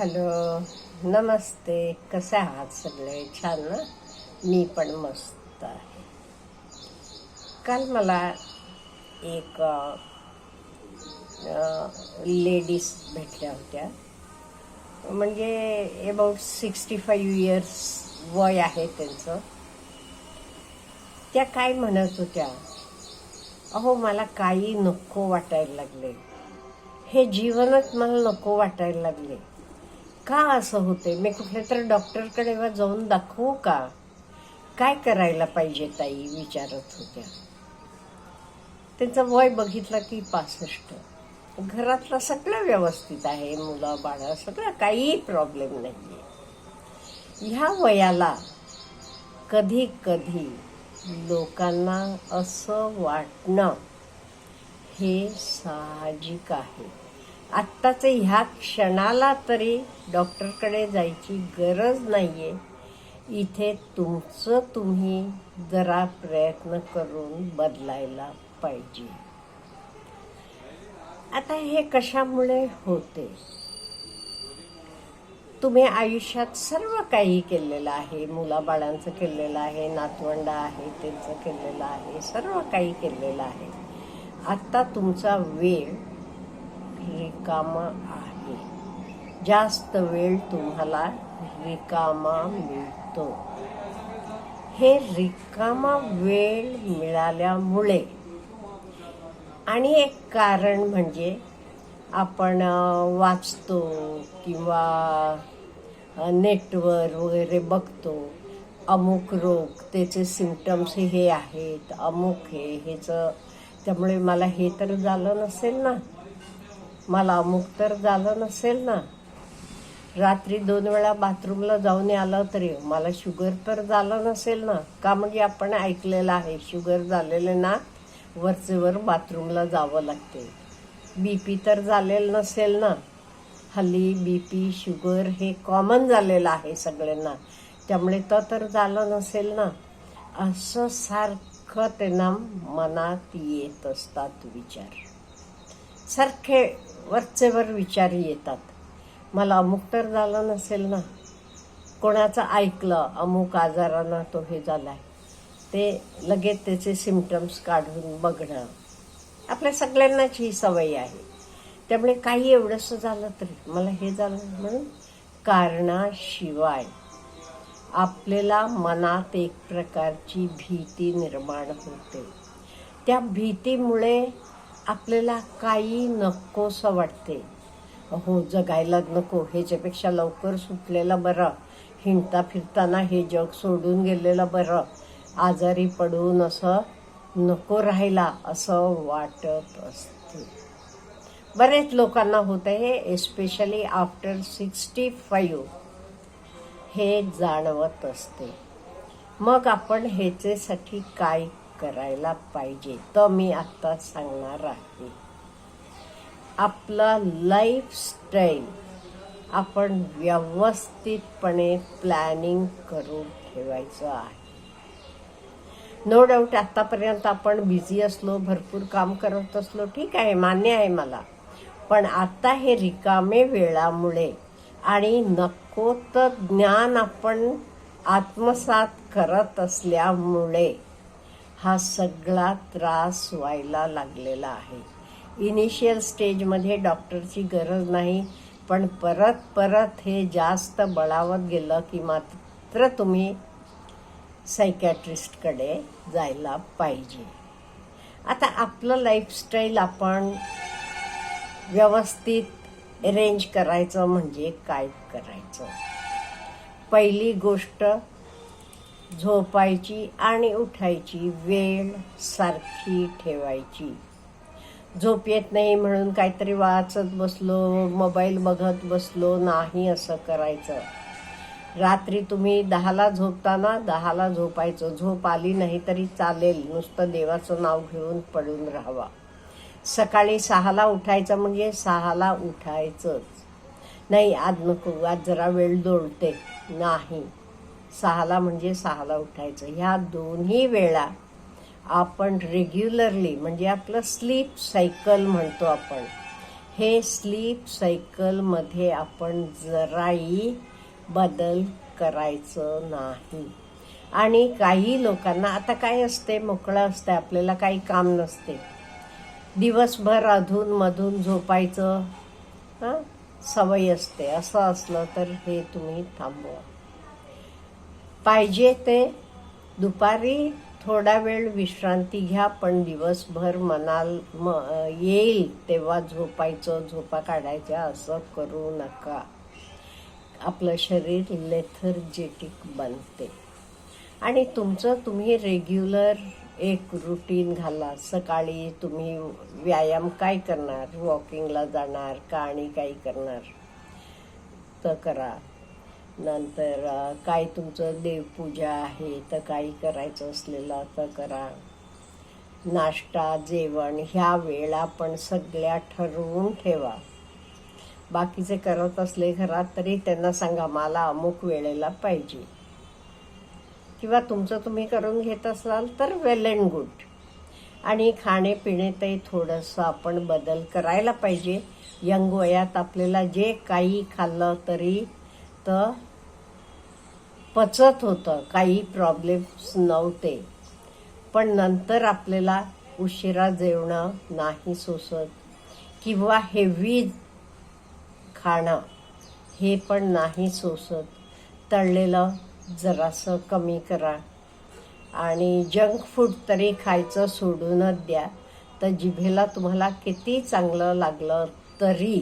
Hello नमस्ते. कसे आहात सगळे? छान ना? मी पण मस्त आहे. काल मला एक लेडीज भेटल्या होत्या. म्हणजे अबाउट सिक्स्टी फाईव्ह इयर्स वय आहे त्यांचं. त्या काय म्हणत होत्या? अहो मला काही नको वाटायला लागले. हे जीवनच मला नको वाटायला लागले. का असं होते मी कुठल्या तर डॉक्टरकडे जाऊन दाखवू का? काय करायला पाहिजे ताई? विचारत होत्या. त्यांचं वय बघितलं की पासष्ट. घरातलं सगळं व्यवस्थित आहे मुलं बाळं सगळं काही प्रॉब्लेम नाही ह्या वयाला कधी कधी लोकांना असं वाटणं हे साहजिक आहे. आत्ताच ह्या क्षणाला तरी डॉक्टरकडे जायची गरज नाही आहे इथे तुमचं तुम्ही जरा प्रयत्न करून बदलायला पाहिजे. आता हे कशामुळे होते? तुम्ही आयुष्यात सर्व काही केलेलं आहे. मुलाबाळांचं केलेलं आहे नातवंड आहे त्यांचं केलेलं आहे सर्व काही केलेलं आहे. आत्ता तुमचा वेळ रिकामा आहे. जास्त वेळ तुम्हाला रिकामा मिळतो. हे रिकामा वेळ मिळाल्यामुळे. आणि एक कारण म्हणजे आपण वाचतो किंवा नेटवर वगैरे बघतो. अमुक रोग त्याचे सिमटम्स हे आहेत अमुक हे ह्याचं त्यामुळे मला हे तर झालं नसेल ना. मला अमुक तर झालं नसेल ना. रात्री दोन वेळा बाथरूमला जाऊन आलं तरी मला शुगर तर झालं नसेल ना. का म्हणजे आपण ऐकलेलं आहे शुगर झालेले ना वरचेवर बाथरूमला जावं लागते. बी पी तर झालेलं नसेल ना. हल्ली बी पी शुगर हे कॉमन झालेलं आहे सगळ्यांना. त्यामुळे तर तर झालं नसेल ना. असं सारखं त्यांना मनात येत असतात विचार. सारखे वरचेवर विचार येतात. मला अमुक तर झालं नसेल ना? कोणाचं ऐकलं? अमुक आजारानं तो हे झाला आहे ते लगेच त्याचे सिमटम्स काढून बघणं. आपल्या सगळ्यांनाच ही सवय आहे. त्यामुळे काही एवढंसं झालं तरी मला हे झालं म्हणून कारणाशिवाय आपल्याला मनात एक प्रकारची भीती निर्माण होते. त्या भीतीमुळे आपल्याला काही नकोसं वाटते. हो जगायला नको ह्याच्यापेक्षा लवकर सुटलेलं बरं. हिंडता फिरताना हे जग सोडून गेलेलं बरं. आजारी पडून असं नको राहायला असं वाटत असते. बरेच लोकांना होत आहे एस्पेशली आफ्टर सिक्स्टी फाईव्ह हे जाणवत असते. मग आपण ह्याच्यासाठी काय करायला पाहिजे. तर मी आत्ता सांगणार आहे. आपला लाईफस्टाईल आपण व्यवस्थितपणे प्लॅनिंग करून ठेवायचं आहे. नो डाऊट आतापर्यंत आपण बिझी असलो भरपूर काम करत असलो ठीक आहे मान्य आहे मला. पण आता हे रिकामे वेळामुळे आणि नको तर ज्ञान आपण आत्मसात करत असल्यामुळे हा सगळा त्रास व्हायला लागलेला आहे. इनिशियल स्टेजमध्ये डॉक्टरची गरज नाही पण परत परत हे जास्त बळावत गेलं की मात्र तुम्ही सायकॅट्रिस्टकडे जायला पाहिजे. आता आपलं लाईफस्टाईल आपण व्यवस्थित अरेंज करायचं म्हणजे काय करायचं? पहिली गोष्ट झोपायची आणि उठायची वेळ सारखी ठेवायची. झोप येत नाही म्हणून काहीतरी वाचत बसलो मोबाईल बघत बसलो नाही असं करायचं. रात्री तुम्ही दहाला झोपताना दहाला झोपायचं. झोप आली नाही तरी चालेल नुसतं देवाचं नाव घेऊन पडून राहावा. सकाळी सहाला उठायचं म्हणजे सहाला उठायचंच. नाही आज नको आज जरा वेळ दोडते नाही. सहाला म्हणजे सहाला उठायचं. ह्या दोन्ही वेळा आपण रेग्युलरली म्हणजे आपलं स्लीप सायकल म्हणतो आपण हे स्लीप सायकलमध्ये आपण जराही बदल करायचं नाही. आणि काही लोकांना आता काय असते मोकळं असते आपल्याला काही काम नसते. दिवसभर अधून मधून झोपायचं हां? सवय असते. असं असलं तर हे तुम्ही थांबवा. पाहिजे ते. दुपारी थोडा वेळ विश्रांती घ्या पण दिवसभर मनाल म येईल तेव्हा झोपायचं झोपा काढायच्या असं करू नका. आपलं शरीर लेथर्जेटिक बनते. आणि तुमचं तुम्ही रेग्युलर एक रुटीन घाला. सकाळी तुम्ही व्यायाम काय करणार? वॉकिंगला जाणार का आणि काही करणार? तर करा. नंतर काय तुमचं देवपूजा आहे तर काही करायचं असलेलं तर करा. नाश्ता जेवण ह्या वेळा पण सगळ्या ठरवून ठेवा. बाकीचे करत असले घरात तरी त्यांना सांगा मला अमुक वेळेला पाहिजे. किंवा तुमचं तुम्ही करून घेत असाल तर वेल अँड गुड आणि खाणेपिणे ते थोडंसं आपण बदल करायला पाहिजे. यंग वयात आपल्याला जे काही खाल्लं तरी तर पचत होतं काही प्रॉब्लेम्स नव्हते. पण नंतर आपल्याला उशिरा जेवणं नाही सोसत किंवा हेवी खाणं हे पण नाही सोसत तळलेलं जरासं कमी करा आणि जंक फूड तरी खायचं सोडूनच द्या. तर जिभेला तुम्हाला किती चांगलं लागलं तरी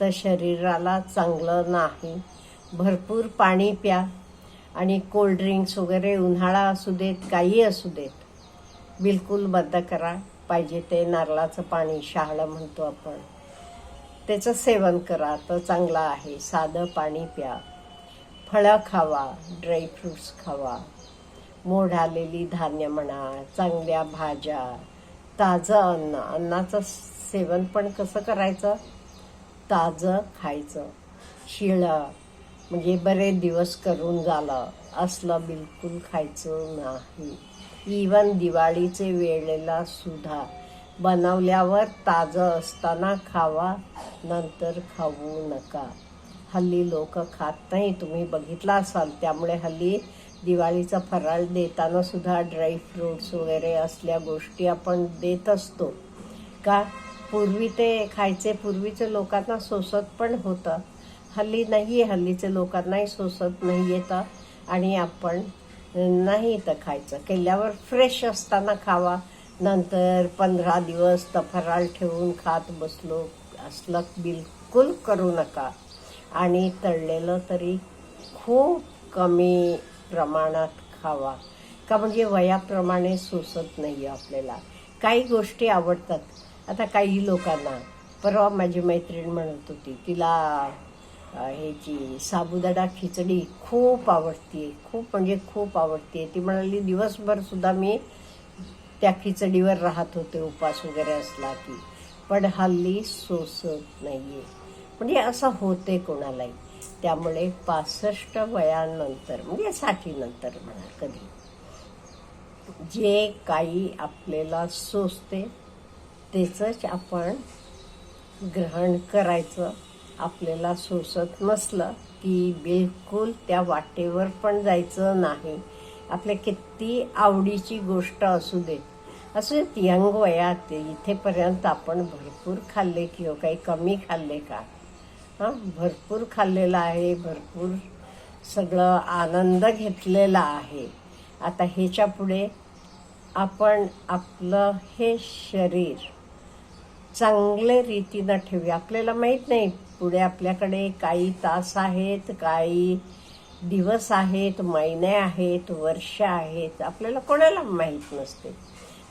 तर शरीराला चांगलं नाही. भरपूर पाणी प्या. आणि कोल्ड्रिंक्स वगैरे उन्हाळा असू देत काही असू देत बिलकुल बंद करा. पाहिजे ते नारळाचं पाणी शहाळं म्हणतो आपण. त्याचं सेवन करा तर चांगलं आहे. साधं पाणी प्या. फळं खावा ड्रायफ्रुट्स खावा. मोड आलेली धान्य म्हणा चांगल्या भाज्या ताजं अन्न. अन्नाचं सेवन पण कसं करायचं? ताजं खायचं. शिळं म्हणजे बरेच दिवस करून झालं. असलं बिलकुल खायचं नाही. इवन दिवाळीचे वेळेला सुद्धा बनवल्यावर ताजं असताना खावा नंतर खाऊ नका. हल्ली लोक खात नाही. तुम्ही बघितला असाल त्यामुळे हल्ली दिवाळीचा फराळ देताना सुद्धा ड्रायफ्रुट्स वगैरे असल्या गोष्टी आपण देत असतो. का? पूर्वी ते खायचे पूर्वीचे लोकांना सोसत पण होतं. हल्ली नाही आहे हल्लीचे लोकांनाही सोसत नाही येतं आणि आपण नाही तर खायचं. केल्यावर फ्रेश असताना खावा. नंतर पंधरा दिवस तर ठेवून खात बसलो असलं बिलकुल करू नका. आणि तळलेलं तरी खूप कमी प्रमाणात खावा. का म्हणजे वयाप्रमाणे सोसत नाही आपल्याला. काही गोष्टी आवडतात. आता काही लोकांना परवा माझी मैत्रीण म्हणत होती तिला ह्याची साबुदाणा खिचडी खूप आवडते खूप म्हणजे खूप आवडते ती म्हणाली दिवसभर सुद्धा मी त्या खिचडीवर राहत होते उपास वगैरे असला की. पण हल्ली सोसत नाहीये. म्हणजे असं होते कोणालाही. त्यामुळे पासष्ट वयानंतर म्हणजे साठी नंतर म्हणा कधी. जे काही आपल्याला सोसते त्याचंच आपण ग्रहण करायचं. आपल्याला सोसत नसलं की बिलकुल त्या वाटेवर पण जायचं नाही. आपल्या किती आवडीची गोष्ट असू देत असं यंग वयात इथेपर्यंत आपण भरपूर खाल्ले किंवा काही कमी खाल्ले का? हां भरपूर खाल्लेलं आहे भरपूर सगळं आनंद घेतलेला आहे. आता ह्याच्या पुढे आपण आपलं हे शरीर चांगले रीतीनं ठेवूया. आपल्याला माहीत नाही पुढे आपल्याकडे काही तास आहेत काही दिवस आहेत महिने आहेत वर्ष आहेत आपल्याला कोणाला माहीत नसते.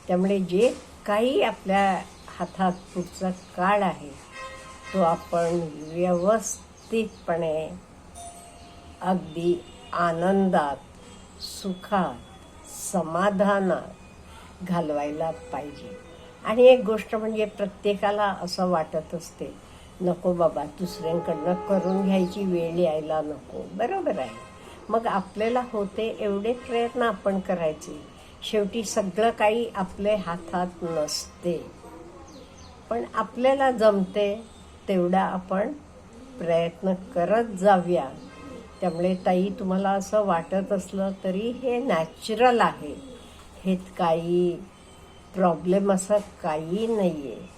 त्यामुळे जे काही आपल्या हातात पुढचा काळ आहे तो आपण व्यवस्थितपणे अगदी आनंदात सुखात समाधानात घालवायला पाहिजे. आणि एक गोष्ट म्हणजे प्रत्येकाला असं वाटत असते नको बाबा दुसऱ्यांकडनं करून घ्यायची वेळ यायला नको. बरोबर आहे. मग आपल्याला होते एवढे प्रयत्न आपण करायचे. शेवटी सगळं काही आपले हातात नसते. पण आपल्याला जमते तेवढा आपण प्रयत्न करत जाऊया. त्यामुळे ताई तुम्हाला असं वाटत असलं तरी हे नॅचरल आहे. हे काही प्रॉब्लेम असा काही नाही आहे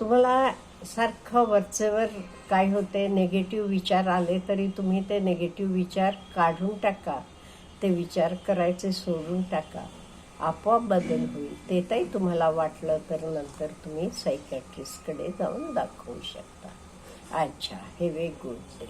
तुम्हाला सारखं वरचेवर काय होते नेगेटिव्ह विचार आले तरी तुम्ही ते नेगेटिव्ह विचार काढून टाका. ते विचार करायचे सोडून टाका. आपोआप बदल होईल. ते तरी तुम्हाला वाटलं तर नंतर तुम्ही सायकॅट्रिस्टकडे जाऊन दाखवू शकता. अच्छा हे वे गुड डे